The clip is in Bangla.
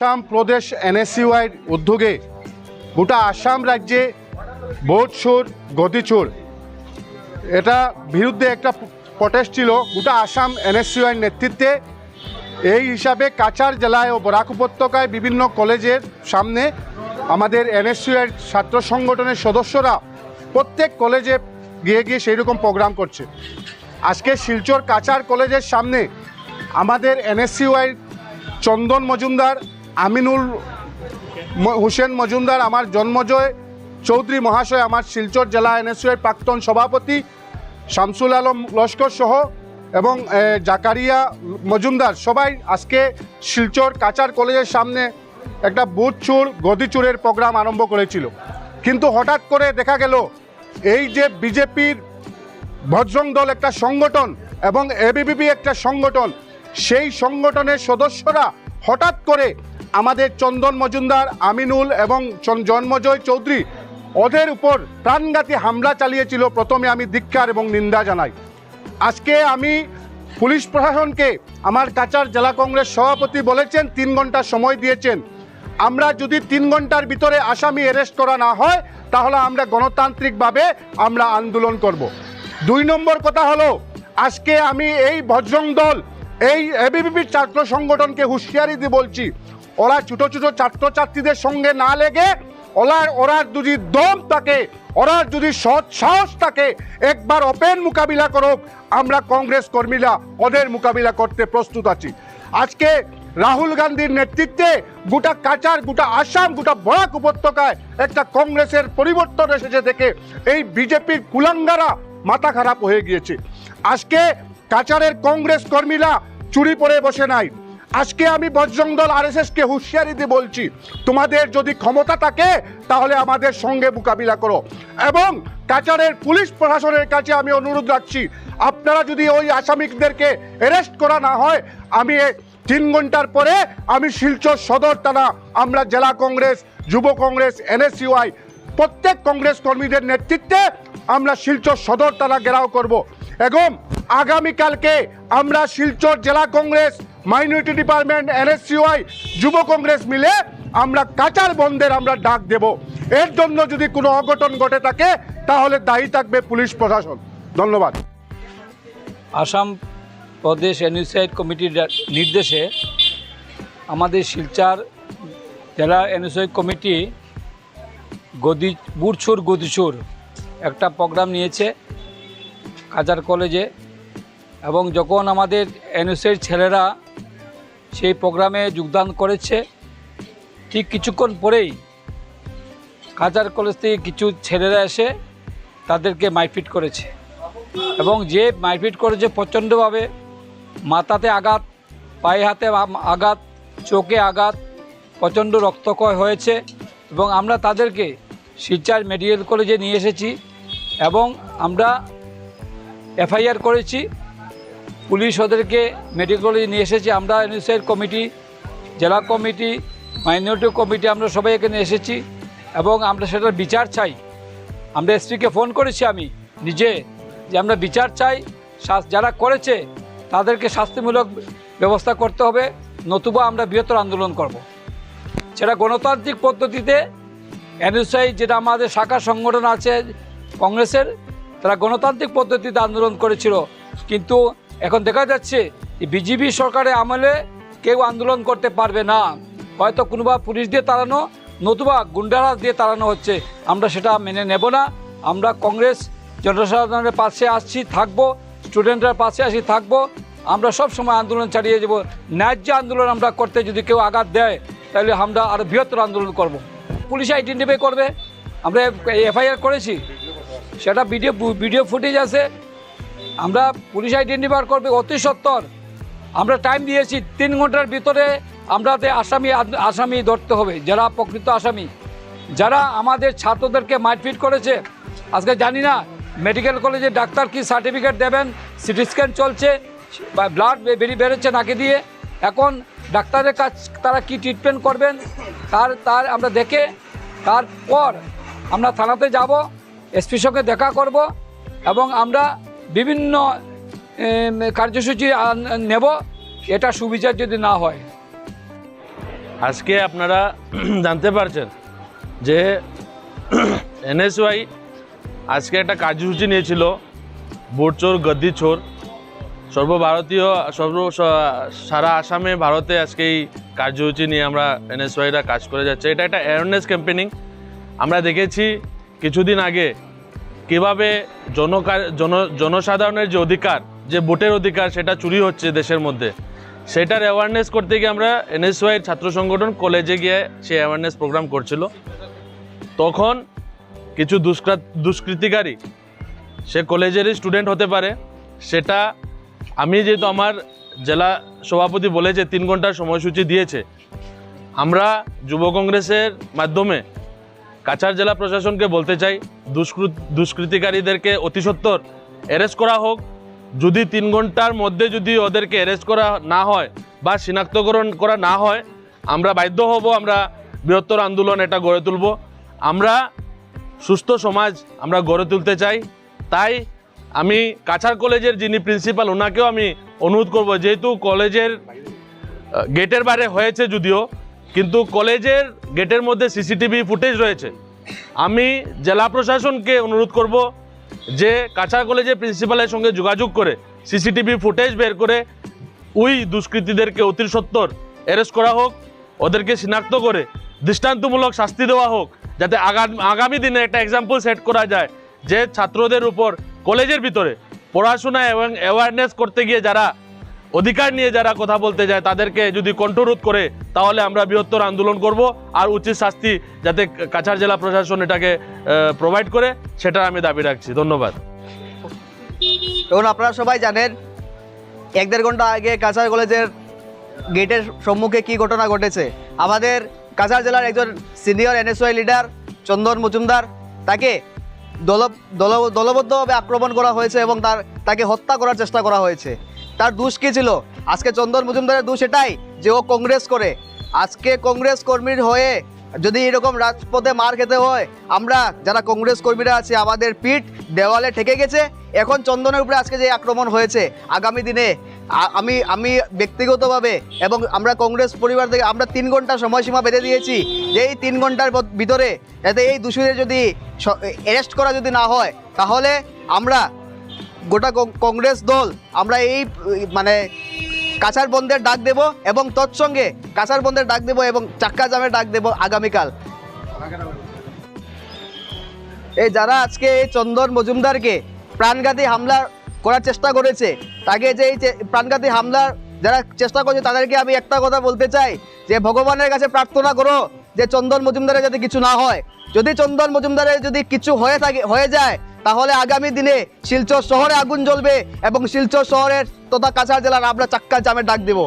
আসাম প্রদেশ এনএসইউআইয়ের উদ্যোগে গোটা আসাম রাজ্যে ভোট গতিচুর এটা বিরুদ্ধে একটা প্রটেস্ট ছিল, গোটা আসাম এনএসইউআইয়ের নেতৃত্বে। এই হিসাবে কাছাড় জেলায় ও বরাক উপত্যকায় বিভিন্ন কলেজের সামনে আমাদের এনএসইউআইয়ের ছাত্র সংগঠনের সদস্যরা প্রত্যেক কলেজে গিয়ে গিয়ে সেই রকম প্রোগ্রাম করছে। আজকে শিলচর কাছাড় কলেজের সামনে আমাদের এনএসইউআই চন্দন মজুমদার আমিনুল হোসেন মজুমদার, আমার জন্মজয় চৌধুরী মহাশয়, আমার শিলচর জেলা এনএসইউআই প্রাক্তন সভাপতি শামসুল আলম লস্কর সহ এবং জাকারিয়া মজুমদার। সবাই আজকে শিলচর কাচার কলেজের সামনে একটা বুথ চুর গদিচুরের প্রোগ্রাম আরম্ভ করেছিল। কিন্তু হঠাৎ করে দেখা গেল, এই যে বিজেপির বজরং দল একটা সংগঠন এবং এবিবিপি একটা সংগঠন, সেই সংগঠনের সদস্যরা হঠাৎ করে আমাদের চন্দন মজুমদার, আমিনুল এবং জন্মজয় চৌধুরী ওদের উপর প্রাণঘাতী হামলা চালিয়েছিল। প্রথমে আমি ধিক্ষার এবং নিন্দা জানাই। আজকে আমি পুলিশ প্রশাসনকে আমার কাচার জেলা কংগ্রেস সভাপতি বলেছেন, তিন ঘণ্টা সময় দিয়েছেন। আমরা যদি তিন ঘণ্টার ভিতরে আসামি অ্যারেস্ট করা না হয়, তাহলে আমরা গণতান্ত্রিকভাবে আমরা আন্দোলন করব। দুই নম্বর কথা হলো, আজকে আমি এই বজরং দল, এই এবিপির ছাত্র সংগঠনকে হুঁশিয়ারি দিয়ে বলছি ওরা ছোটো ছোটো ছাত্রছাত্রীদের সঙ্গে না লেগে ওলার ওরার যদি দম থাকে, ওরার যদি সৎ সাহস থাকে, একবার ওপেন মোকাবিলা করুক, আমরা কংগ্রেস কর্মীরা ওদের মোকাবিলা করতে প্রস্তুত আছি। আজকে রাহুল গান্ধীর নেতৃত্বে গোটা কাচার গোটা আসাম, গোটা বরাক উপত্যকায় একটা কংগ্রেসের পরিবর্তন এসেছে থেকে এই বিজেপির কুলাঙ্গারা মাথা খারাপ হয়ে গিয়েছে। আজকে কাচারের কংগ্রেস কর্মীরা চুরি পরে বসে নাই। আজকে আমি বজরং দল আর কে হুঁশিয়ারি দিয়ে বলছি, তোমাদের যদি ক্ষমতা থাকে, তাহলে আমাদের সঙ্গে মোকাবিলা করো। এবং কাচারের পুলিশ প্রশাসনের কাছে আমি অনুরোধ রাখছি, আপনারা যদি ওই আসামিদেরকে অ্যারেস্ট করা না হয়, আমি তিন ঘণ্টার পরে আমি শিলচর সদর থানা, আমরা জেলা কংগ্রেস, যুব কংগ্রেস, এনএসইউআই, প্রত্যেক কংগ্রেস কর্মীদের নেতৃত্বে আমরা শিলচর সদর থানা ঘেরাও করব। এবং আগামীকালকে আমরা শিলচর জেলা কংগ্রেস, মাইনরিটি ডিপার্টমেন্ট, এনএসইউআই, যুব কংগ্রেস মিলে আমরা কাচার বন্ধের আমরা ডাক দেব। এর জন্য যদি কোনো অঘটন ঘটে থাকে, তাহলে দায়ী থাকবে পুলিশ প্রশাসন। ধন্যবাদ। আসাম প্রদেশ এনইউসাইড কমিটির নির্দেশে আমাদের শিলচার জেলা এনইউসাইড কমিটি গদি বুড়ছুর গদিছুর একটা প্রোগ্রাম নিয়েছে কাজার কলেজে। এবং যখন আমাদের এনএসের ছেলেরা সেই প্রোগ্রামে যোগদান করেছে, ঠিক কিছুক্ষণ পরেই কাজার কলেজ থেকে কিছু ছেলেরা এসে তাদেরকে মারপিট করেছে। এবং যে মারপিট করেছে প্রচণ্ডভাবে, মাথাতে আঘাত, পায়ে হাতে আঘাত, চোখে আঘাত, প্রচণ্ড রক্তক্ষয় হয়েছে এবং আমরা তাদেরকে শিলচার মেডিকেল কলেজে নিয়ে এসেছি এবং আমরা এফআইআর করেছি। পুলিশ ওদেরকে মেডিকেল কলেজে নিয়ে এসেছি। আমরা এনএসএর কমিটি জেলা কমিটি মাইনরিটি কমিটি আমরা সবাই এখানে এসেছি এবং আমরা সেটার বিচার চাই। আমরা এসপিকে ফোন করেছি আমি নিজে যে আমরা বিচার চাই যারা করেছে তাদেরকে শাস্তিমূলক ব্যবস্থা করতে হবে, নতুবা আমরা বৃহত্তর আন্দোলন করব। সেটা গণতান্ত্রিক পদ্ধতিতে এনএসআই যেটা আমাদের শাখা সংগঠন আছে কংগ্রেসের, তারা গণতান্ত্রিক পদ্ধতিতে আন্দোলন করেছিল। কিন্তু এখন দেখা যাচ্ছে বিজেপি সরকারের আমলে কেউ আন্দোলন করতে পারবে না। হয়তো কোনোবা পুলিশ দিয়ে তাড়ানো, নতুবা গুন্ডারাজ দিয়ে তাড়ানো হচ্ছে। আমরা সেটা মেনে নেব না। আমরা কংগ্রেস জনসাধারণের পাশে আসছি, থাকব, স্টুডেন্টের পাশে আসি, থাকব। আমরা সব সময় আন্দোলন চালিয়ে যাব। ন্যায্য আন্দোলন আমরা করতে যদি কেউ আঘাত দেয়, তাহলে আমরা আরও বৃহত্তর আন্দোলন করব। পুলিশ আইডেন্টিফাই করবে। আমরা এফআইআর করেছি। সেটা ভিডিও ভিডিও ফুটেজ আছে। আমরা পুলিশ আইডেন্টিফাই করবে, অতি সত্তর। আমরা টাইম দিয়েছি, তিন ঘণ্টার ভিতরে আমরা আসামি আসামি ধরতে হবে, যারা প্রকৃত আসামি। যারা আমাদের ছাত্রদেরকে মারপিট করেছে, আজকে জানি না মেডিকেল কলেজে ডাক্তার কি সার্টিফিকেট দেবেন সিটি স্ক্যান চলছে, বা ব্লাড বেরিয়ে বেরোচ্ছে নাকে দিয়ে। এখন ডাক্তারের কাছ, তারা কি ট্রিটমেন্ট করবেন, তার তার আমরা দেখে, তারপর আমরা থানাতে যাব এসপির সঙ্গে দেখা করব, এবং আমরা বিভিন্ন কার্যসূচি নেব, এটা সুবিচার যদি না হয়। আজকে আপনারা জানতে পারছেন যে এনএসওয়াই আজকে একটা কার্যসূচি নিয়েছিল গদ্দি চোর। সর্বভারতীয়, সর্ব সারা আসামে ভারতে আজকে এই কার্যসূচি নিয়ে আমরা এনএসওয়াইরা কাজ করে যাচ্ছে। এটা একটা অ্যাওয়ারনেস ক্যাম্পেনিং আমরা দেখেছি কিছুদিন আগে কীভাবে জনকার জন জনসাধারণের যে অধিকার, যে ভোটের অধিকার, সেটা চুরি হচ্ছে দেশের মধ্যে, সেটার অ্যাওয়ারনেস করতে গিয়ে আমরা এনএসওয়াই ছাত্র সংগঠন কলেজে গিয়ে সেই অ্যাওয়ারনেস প্রোগ্রাম করছিল। তখন কিছু দুষ্কৃ দুষ্কৃতিকারী, সে কলেজেরই স্টুডেন্ট হতে পারে। সেটা আমি যেহেতু আমার জেলা সভাপতি বলেছে, তিন ঘণ্টার সময়সূচি দিয়েছে, আমরা যুব কংগ্রেসের মাধ্যমে কাছাড় জেলা প্রশাসনকে বলতে চাই দুষ্কৃতিকারীদেরকে অতি সত্বর অ্যারেস্ট করা হোক। যদি তিন ঘণ্টার মধ্যে যদি ওদেরকে অ্যারেস্ট করা না হয় বা শনাক্তকরণ করা না হয়, আমরা বাধ্য হব, আমরা বৃহত্তর আন্দোলন এটা গড়ে তুলব। আমরা সুস্থ সমাজ আমরা গড়ে তুলতে চাই। তাই আমি কাছার কলেজের যিনি প্রিন্সিপাল ওনাকেও আমি অনুরোধ করব, যেহেতু কলেজের গেটের বাইরে হয়েছে যদিও, কিন্তু কলেজের গেটের মধ্যে সিসিটিভি ফুটেজ রয়েছে। আমি জেলা প্রশাসনকে অনুরোধ করব যে কাছাড় কলেজের প্রিন্সিপালের সঙ্গে যোগাযোগ করে সিসিটিভি ফুটেজ বের করে ওই দুষ্কৃতীদেরকে অতি সত্তর অ্যারেস্ট করা হোক, ওদেরকে শনাক্ত করে দৃষ্টান্তমূলক শাস্তি দেওয়া হোক, যাতে আগামী দিনে একটা এক্সাম্পল সেট করা যায় যে ছাত্রদের উপর কলেজের ভিতরে পড়াশোনা এবং অ্যাওয়ারনেস করতে গিয়ে যারা অধিকার নিয়ে যারা কথা বলতে যায়, তাদেরকে যদি কণ্ঠরোধ করে, তাহলে আমরা বৃহত্তর আন্দোলন করব আর উচিত শাস্তি যাতে কাছাড় জেলা প্রশাসন এটাকে প্রোভাইড করে, সেটা আমি দাবি রাখছি। ধন্যবাদ। এবং আপনারা সবাই জানেন, এক দেড় ঘণ্টা আগে কাছাড় কলেজের গেটের সম্মুখে কি ঘটনা ঘটেছে? আমাদের কাছাড় জেলার একজন senior NSY leader Chandan Majumdar, তাকে দল দল দলবদ্ধভাবে আক্রমণ করা হয়েছে এবং তার, তাকে হত্যা করার চেষ্টা করা হয়েছে। তার দোষ কী ছিল? আজকে চন্দন মজুমদারের দোষ এটাই যে ও কংগ্রেস করে। আজকে কংগ্রেস কর্মীর হয়ে যদি এরকম রাজপথে মার খেতে হয়, আমরা যারা কংগ্রেস কর্মীরা আছি, আমাদের পিঠ দেওয়ালে ঠেকে গেছে। এখন চন্দনের উপরে আজকে যে আক্রমণ হয়েছে, আগামী দিনে আমি আমি ব্যক্তিগতভাবে এবং আমরা কংগ্রেস পরিবার থেকে আমরা তিন ঘণ্টা সময়সীমা বেঁধে দিয়েছি যে এই তিন ঘণ্টার ভিতরে যাতে এই দোষীদের যদি অ্যারেস্ট করা যদি না হয়, তাহলে আমরা গোটা কংগ্রেস দল, আমরা এই মানে কাছাড় বন্ধের ডাক দেব এবং তৎসঙ্গে কাছাড় বন্ধের ডাক দেব এবং চাক্কা জামের ডাক দেব আগামীকাল। এই যারা আজকে এই চন্দন মজুমদারকে প্রাণঘাতী হামলা করার চেষ্টা করেছে, তাকে যে এই প্রাণঘাতী হামলার যারা চেষ্টা করছে, তাদেরকে আমি একটা কথা বলতে চাই, যে ভগবানের কাছে প্রার্থনা করো যে চন্দন মজুমদারের যাতে কিছু না হয়। যদি চন্দন মজুমদারের যদি কিছু হয়ে থাকে হয়ে যায় তাহলে আগামী দিনে শিলচর শহরে আগুন জ্বলবে এবং শিলচর শহরের তথা কাছাড় জেলার আমরা চাক্কা জামে ডাক দেব।